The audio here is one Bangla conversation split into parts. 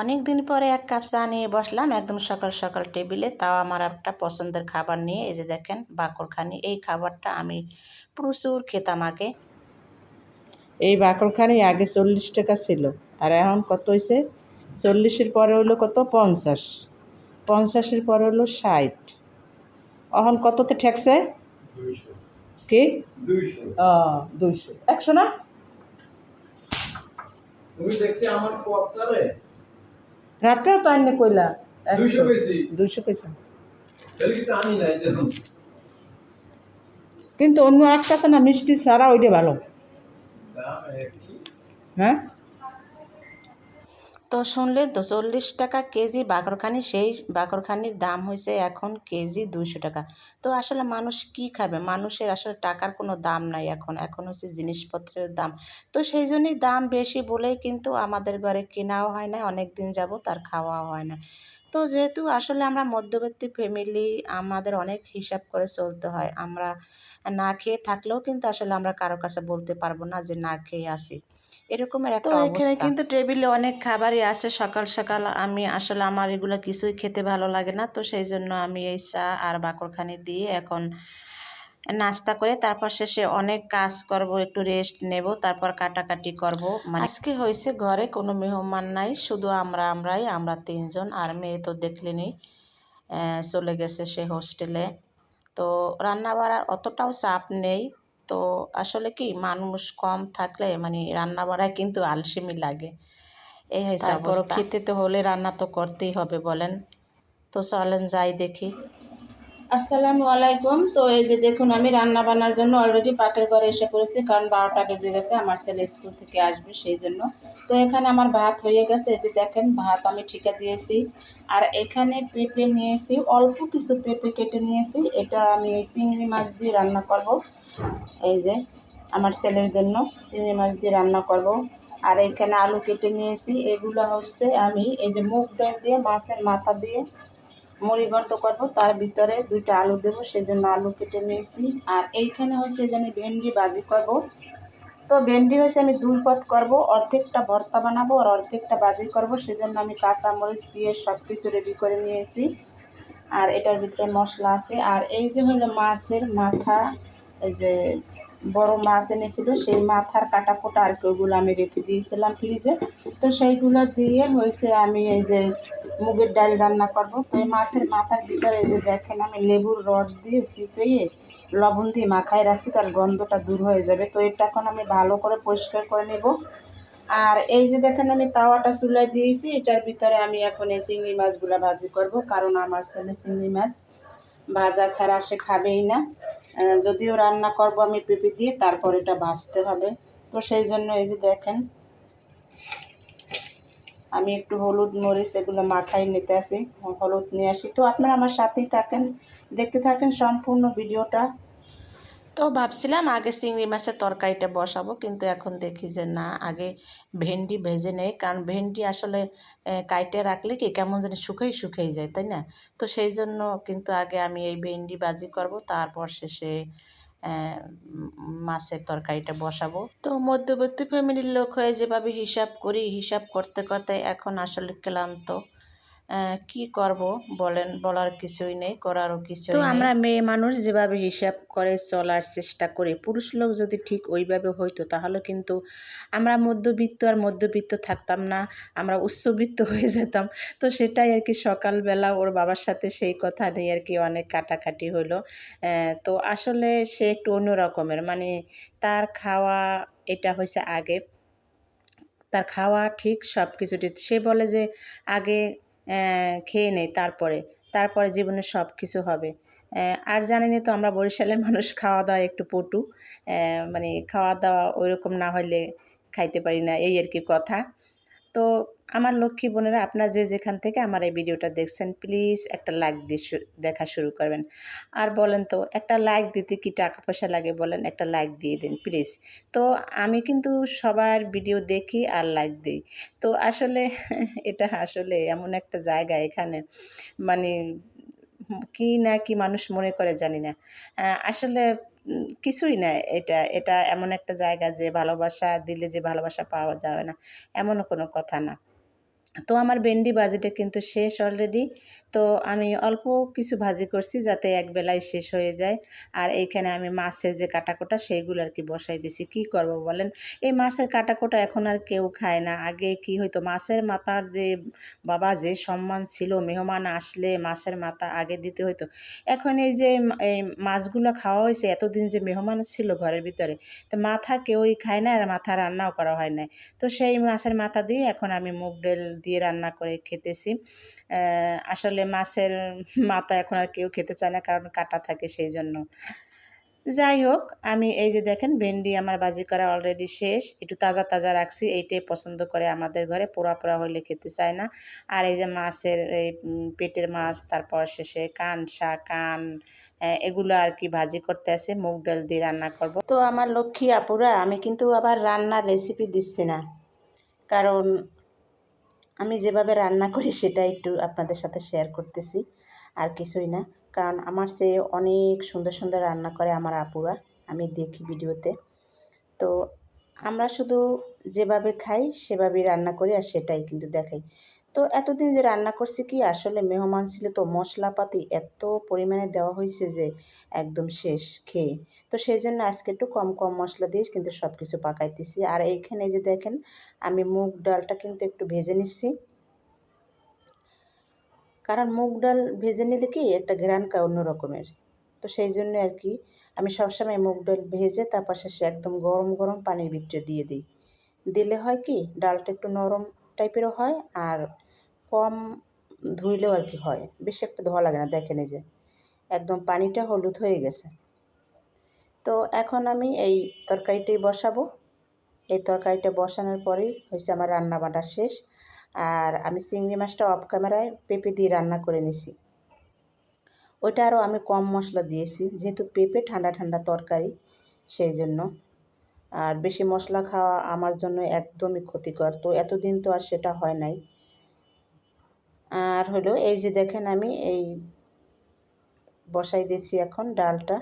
অনেক দিন পরে এক কাপ চা নিয়ে বসলাম একদম সকাল সকাল টেবিলে। তাও আমার একটা পছন্দের খাবার নিয়ে। এই যে দেখেন বাকরখানি। এই খাবারটা আমি প্রচুর খেতাম আগে। এই বাকরখানি আগে চল্লিশ টাকা ছিল। আর এখন কত হয়েছে চল্লিশের পরে হলো কত? পঞ্চাশ। পঞ্চাশের পরে হলো ষাট। এখন কততে ঠেকছে? কি? দুইশো। একশো না? তুমি দেখছি আমার রাত্রেও তো আইনে কইলা পেয়েছি দুইশো কইছে। কিন্তু অন্য একটা আছে না মিষ্টি সারা ওইটা ভালো। হ্যাঁ? তো শুনলেন তো চল্লিশ টাকা কেজি বাকরখানি, সেই বাকরখানির দাম হয়েছে এখন কেজি দুইশো টাকা। তো আসলে মানুষ কি খাবে? মানুষের আসলে টাকার কোনো দাম নাই এখন। এখন হচ্ছে জিনিসপত্রের দাম। তো সেই জন্যই দাম বেশি বলেই কিন্তু আমাদের ঘরে কেনাও হয় না, অনেক দিন যাব তার খাওয়াও হয় না। তো যেহেতু আসলে আমরা মধ্যবর্তী ফ্যামিলি আমাদের অনেক হিসাব করে চলতে হয়। আমরা না খেয়ে থাকলেও কিন্তু আসলে আমরা কারও কাছে বলতে পারব না যে না খেয়ে আসি। এরকমের একটা এখানে কিন্তু টেবিলে অনেক খাবারই আছে। সকাল সকাল আমি আসলে আমার এগুলো কিছুই খেতে ভালো লাগে না। তো সেই জন্য আমি এই চা আর বাকরখানি দিয়ে এখন নাস্তা করে তারপর শেষে অনেক কাজ করব একটু রেস্ট নেব তারপর কাটাকাটি করব। মানে আজকে হয়েছে ঘরে কোনো মেহমান নাই শুধু আমরা আমরাই আমরা তিনজন আর মেয়ে তো দেখলেনি। চলে গেছে সে হোস্টেলে তো রান্না বাড়ার অতটাও চাপ নেই। তো আসলে কি মানুষ কম থাকলে মানে রান্না বাড়ায় কিন্তু আলসেমি লাগে। এই হয়েছে খেতে তো হলে রান্না তো করতেই হবে বলেন। তো চলেন যাই দেখি। আসসালামু আলাইকুম। তো এই যে দেখুন আমি রান্না বান্নার জন্য অলরেডি পাটের ঘরে এসে পড়েছি কারণ বারোটা বেজে গেছে আমার ছেলে স্কুল থেকে আসবে সেই জন্য। তো এখানে আমার ভাত হয়ে গেছে, এই যে দেখেন ভাত আমি ঠিকা দিয়েছি। আর এখানে পেঁপে নিয়েছি, অল্প কিছু পেঁপে কেটে নিয়েছি, এটা আমি চিংড়ি মাছ দিয়ে রান্না করব। এই যে আমার ছেলের জন্য চিংড়ি মাছ দিয়ে রান্না করব। আর এখানে আলু কেটে নিয়েছি, এগুলো হচ্ছে আমি এই যে মুগ ডাল দিয়ে, মাছের মাথা দিয়ে মুড়ি ঘন্ট করব, তার ভিতরে দুইটা আলু দেবো সেই জন্য আলু কেটে নিয়েছি। আর এইখানে হচ্ছে যে আমি ভেন্ডি ভাজি করব। তো ভেন্ডি হয়েছে আমি দুই পথ করব, অর্ধেকটা ভর্তা বানাবো আর অর্ধেকটা ভাজি করব, সেজন্য আমি কাঁচা মরিচ, পেঁয়াজ সব কিছু রেডি করে নিয়েছি। আর এটার ভিতরে মশলা আছে। আর এই যে হলো মাছের মাথা, এই যে বড় মাছ এনেছিল, সেই মাথার কাটা কোটা আর কি, ওগুলো আমি রেখে দিয়েছিলাম ফ্রিজে। তো সেইগুলো দিয়ে হয়েছে আমি এই যে মুগের ডাল রান্না করব। তো এই মাছের মাথার ভিতরে এই যে দেখেন আমি লেবুর রস দিয়ে চিপেয়ে লবণ দিয়ে মাখায় রাখছি তার গন্ধটা দূর হয়ে যাবে। তো এটা এখন আমি ভালো করে পরিষ্কার করে নেব। আর এই যে দেখেন, আমি তাওয়াটা চুলায় দিয়েছি, এটার ভিতরে আমি এখন এই চিংড়ি মাছগুলো ভাজি করব, কারণ আমার ছেলে চিংড়ি মাছ ভাজা ছাড়া সে খাবেই না। যদিও রান্না করব আমি পেঁপে দিয়ে, তারপর এটা ভাজতে হবে। তো সেই জন্য এই যে দেখেন আমি একটু হলুদ মরিচ এগুলো মাখাই নিতে আসি, হলুদ নিয়ে আসি। তো আপনারা আমার সাথেই থাকেন, দেখতে থাকেন সম্পূর্ণ ভিডিওটা। তো ভাবছিলাম আগে চিংড়ি মাছের তরকারিটা বসাবো, কিন্তু এখন দেখি যে না, আগে ভেন্ডি ভেজে নেই, কারণ ভেন্ডি আসলে কাইটে রাখলে কি কেমন যেন শুকাই শুকাই যায়, তাই না? তো সেই জন্য কিন্তু আগে আমি এই ভেন্ডি বাজি করব, তারপর শেষে মাছের তরকারিটা বসাবো। তো মধ্যবর্তী ফ্যামিলির লোক হয়ে যেভাবে হিসাব করি, হিসাব করতে করতে এখন আসলে ক্লান্ত। কি করব বলেন বলার কিছুই নেই করারও কিছু তো আমরা মেয়ে মানুষ যেভাবে হিসাব করে চলার চেষ্টা করে পুরুষ লোক যদি ঠিক ওইভাবে হইতো তাহলে কিন্তু আমরা মধ্যবিত্ত আর মধ্যবিত্ত থাকতাম না আমরা উচ্চবিত্ত হয়ে যেতাম। তো সেটাই আর কি সকালবেলা ওর বাবার সাথে সেই কথা নিয়ে আর কি অনেক কাটাকাটি হলো তো আসলে সে একটু অন্যরকমের মানে তার খাওয়া এটা হয়েছে আগে তার খাওয়া ঠিক সব কিছু সে বলে যে আগে খেয়ে নেই তারপরে। তারপরে জীবনে সব কিছু হবে। আর আর না তো আমরা বরিশালের মানুষ খাওয়া দাওয়া একটু পটু। মানে খাওয়া দাওয়া ওইরকম না হলে খাইতে পারি না, এই আর কি কথা। তো আমার লক্ষ্মী বোনেরা, আপনারা যে যেখান থেকে আমার এই ভিডিওটা দেখছেন প্লিজ একটা লাইক দিয়ে দেখা শুরু করবেন। আর বলেন তো, একটা লাইক দিতে কি টাকা পয়সা লাগে বলেন? একটা লাইক দিয়ে দিন প্লিজ তো আমি কিন্তু সবার ভিডিও দেখি আর লাইক দিই। তো আসলে এটা আসলে এমন একটা জায়গা এখানে মানে কি না কি মানুষ মনে করে জানি না। আসলে কিছুই না এটা এটা এমন একটা জায়গা যে ভালোবাসা দিলে যে ভালোবাসা পাওয়া যাবে না, এমনও কোনো কথা না। তো আমার ভেন্ডি ভাজিটা কিন্তু শেষ অলরেডি তো আমি অল্প কিছু ভাজি করছি যাতে এক বেলায় শেষ হয়ে যায়। আর এইখানে আমি মাছের যে কাটাকোটা সেইগুলো আর কি বসাই দিছি। কি করব বলেন? এই মাছের কাটাকোটা এখন আর কেউ খায় না। আগে কি হইতো, মাছের মাথার যে বাবা যে সম্মান ছিল, মেহমান আসলে মাছের মাথা আগে দিতে হইতো। এখন এই যে এই মাছগুলো খাওয়া হয়েছে, এতদিন যে মেহমান ছিল ঘরের ভিতরে, তো মাথা কেউই খায় না আর মাথা রান্নাও করা হয় না তো সেই মাছের মাথা দিয়ে এখন আমি মুগ ডাল দিয়ে রান্না করে খেতেছি। আসলে মাছের মাথা এখন আর কেউ খেতে চায় না, কারণ কাটা থাকে সেই জন্য যাই হোক, আমি এই যে দেখেন ভেন্ডি আমার বাজি করা অলরেডি শেষ। একটু তাজা তাজা রাখছি, এইটাই পছন্দ করে আমাদের ঘরে। পোড়া পোড়া হলে খেতে চায় না। আর এই যে মাছের এই পেটের মাছ, তারপর শেষে কান শাক কান এগুলো আর কি ভাজি করতে আছে, মুগ ডাল দিয়ে রান্না করব। তো আমার লক্ষ্মী আপুরা, আমি কিন্তু আবার রান্নার রেসিপি দিচ্ছি না। কারণ আমি যেভাবে রান্না করি সেটা একটু আপনাদের সাথে শেয়ার করতেছি, আর কিছুই না। কারণ আমার সে অনেক সুন্দর সুন্দর রান্না করে আমার আপুরা, আমি দেখি ভিডিওতে। তো আমরা শুধু যেভাবে খাই সেভাবেই রান্না করি আর সেটাই কিন্তু দেখাই। তো এতদিন যে রান্না করছি কি, আসলে মেহমান ছিল তো মশলাপাতি এত পরিমাণে দেওয়া হয়েছে যে একদম শেষ খেয়ে। তো সেই জন্য আজকে একটু কম কম মশলা দিয়ে কিন্তু সব কিছু পাকাইতেছি। আর এইখানে যে দেখেন, আমি মুগ ডালটা কিন্তু একটু ভেজে নিচ্ছি। কারণ মুগ ডাল ভেজে নিলে কি, একটা ঘ্রাণকা অন্য রকমের তো সেই জন্য আর কি, আমি সবসময় মুগ ডাল ভেজে তারপর শেষে একদম গরম গরম পানির ভিতরে দিয়ে দিই। দিলে হয় কি, ডালটা একটু নরম টাইপেরও হয় আর কম ধুইলেও আর কি হয়। বেশি একটা ধোয়া লাগে না, দেখেন যে। একদম পানিটা হলুদ হয়ে গেছে। তো এখন আমি এই তরকারিটাই বসাবো। এই তরকারিটা বসানোর পরেই হয়েছে আমার রান্না বান্না শেষ। আর আমি চিংড়ি মাছটা অফ ক্যামেরায় পেঁপে দিয়ে রান্না করে নিছি। ওইটা আরও আমি কম মশলা দিয়েছি, যেহেতু পেঁপে ঠান্ডা ঠান্ডা তরকারি, সেই জন্য। আর বেশি মশলা খাওয়া আমার জন্য একদমই ক্ষতিকর। তো এতদিন তো আর সেটা হয় নাই। আর হলো এই যে দেখেন আমি এই বসাই দিয়েছি এখন ডালটা।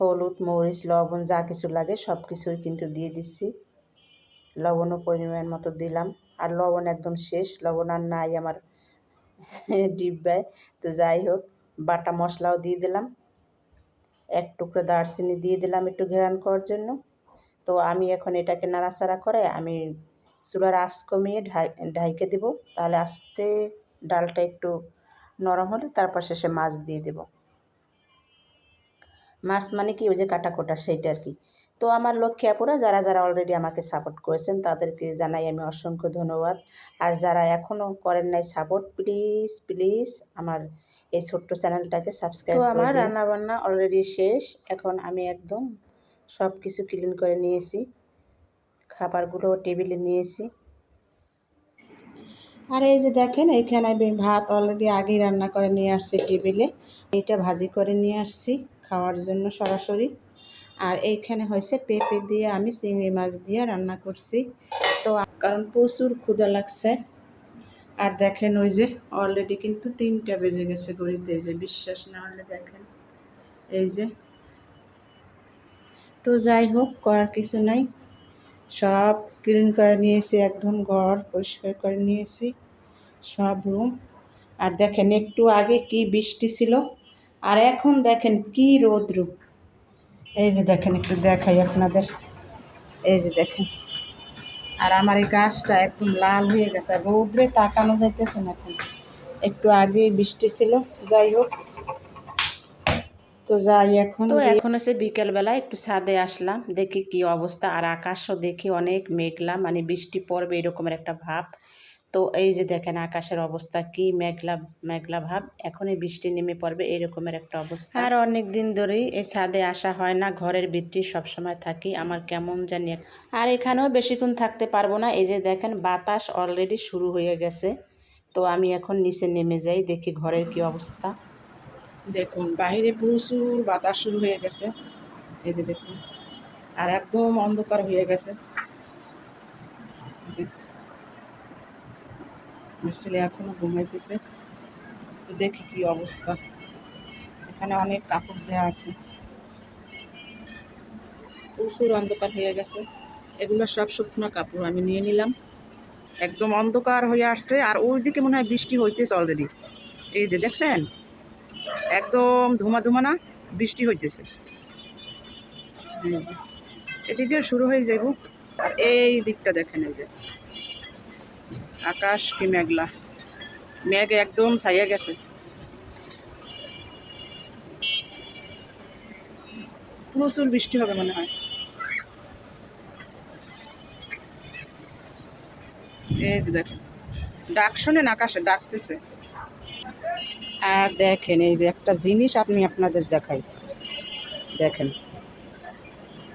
হলুদ, মরিচ, লবণ যা কিছু লাগে সব কিছুই কিন্তু দিয়ে দিচ্ছি। লবণও পরিমাণ মতো দিলাম। আর লবণ একদম শেষ, লবণ আর নাই আমার ডিব্বায়। তো যাই হোক, বাটা মশলাও দিয়ে দিলাম। এক টুকরো দারচিনি দিয়ে দিলাম একটু ঘেরান করার জন্য। তো আমি এখন এটাকে নাড়াচাড়া করে আমি চুলার আঁচ কমিয়ে ঢাই ঢাইকে দেবো। তাহলে আস্তে ডালটা একটু নরম হলে তারপর শেষে মাছ দিয়ে দেব। মাছ মানে কি? ওই যে কাটা কোটা সেইটা আর কি। তো আমার লক্ষ্মী আপুরা যারা যারা অলরেডি আমাকে সাপোর্ট করেছেন তাদেরকে জানাই আমি অসংখ্য ধন্যবাদ। আর যারা এখনও করেন নাই সাপোর্ট প্লিজ প্লিজ আমার এই ছোট্ট চ্যানেলটাকে সাবস্ক্রাইব তো আমার রান্নাবান্না অলরেডি শেষ। এখন আমি একদম সব কিছু ক্লিন করে নিয়েছি। খাবারগুলো টেবিলে নিয়েছি। আর এই যে দেখেন এইখানে আমি ভাত অলরেডি আগেই রান্না করে নিয়ে আসছি টেবিলে। এটা ভাজি করে নিয়ে আসছি খাওয়ার জন্য সরাসরি। আর এইখানে হয়েছে পেঁপে দিয়ে আমি চিংড়ি মাছ দিয়ে রান্না করছি। তো কারণ প্রচুর ক্ষুদা লাগছে। আর দেখেন ওই যে অলরেডি কিন্তু তিনটা বেজে গেছে ঘড়িতে, যে বিশ্বাস না হলে দেখেন। এই যে তো যাই হোক, করার কিছু নাই। সব ক্লিন করে নিয়েছি, একদম ঘর পরিষ্কার করে নিয়েছি, সব রুম আর দেখেন, একটু আগে কি বৃষ্টি ছিল, আর এখন দেখেন কি রৌদ্র এই যে দেখেন, একটু দেখাই আপনাদের। এই যে দেখেন। আর আমার এই গাছটা একদম লাল হয়ে গেছে, আর রৌদ্রে তাকানো যাইতেছে না এখন। একটু আগে বৃষ্টি ছিল, যাই হোক। তো যাই এখন তো এখন হচ্ছে বিকেলবেলা একটু ছাদে আসলাম দেখি কি অবস্থা। আর আকাশও দেখি অনেক মেঘলা মানে বৃষ্টি পড়বে এরকমের একটা ভাব। তো এই যে দেখেন আকাশের অবস্থা কি মেঘলা মেঘলা ভাব। এখনই বৃষ্টি নেমে পড়বে এরকমের একটা অবস্থা। আর অনেক দিন ধরেই এই ছাদে আসা হয় না ঘরের ভিতরে সবসময় থাকি আমার কেমন জানি আর এখানেও বেশিক্ষণ থাকতে পারব না। এই যে দেখেন বাতাস অলরেডি শুরু হয়ে গেছে তো আমি এখন নিচে নেমে যাই দেখি ঘরের কি অবস্থা। দেখুন বাইরে প্রচুর বাতাস শুরু হয়ে গেছে। এই যে দেখুন, আর একদম অন্ধকার হয়ে গেছে। আমার ছেলে এখনও ঘুমাইতেছে। তো দেখি কি অবস্থা। এখানে অনেক কাপড় দেওয়া আছে। প্রচুর অন্ধকার হয়ে গেছে। এগুলো সব শুকনো কাপড় আমি নিয়ে নিলাম। একদম অন্ধকার হয়ে আসছে, আর ওইদিকে মনে হয় বৃষ্টি হইতেছে অলরেডি এই যে দেখছেন? একদম ধুমা ধুমা না বৃষ্টি হইতেছে। এদিকে শুরু হয়ে যাইব। আর এই দিকটা দেখেন এই যে, আকাশ কি মেঘলা। মেঘ একদম ছাইয়া গেছে। প্রচুর বৃষ্টি হবে মনে হয়। এই যে দেখেন, ডাক শোনেন আকাশে, ডাকতেছে। আর দেখেন, এই যে একটা জিনিস আপনি আপনাদের দেখাই। দেখেন,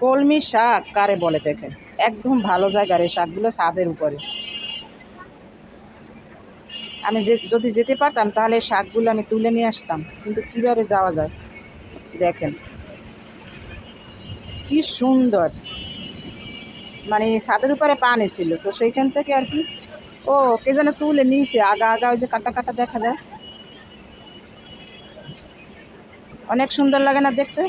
কলমি শাক কারে বলে দেখেন? একদম ভালো জায়গার এই শাকগুলো ছাদের উপরে। আমি যে, যদি যেতে পারতাম তাহলে শাকগুলো আমি তুলে নিয়ে আসতাম, কিন্তু কীভাবে যাওয়া যায়? দেখেন, কি সুন্দর। মানে ছাদের উপরে পানি ছিল, তো সেইখান থেকে আর কি, ও, কে যেন তুলে নিয়েছে, আগা আগা ওই যে কাটা কাটা দেখা যায়। অনেক সুন্দর লাগে না দেখতে।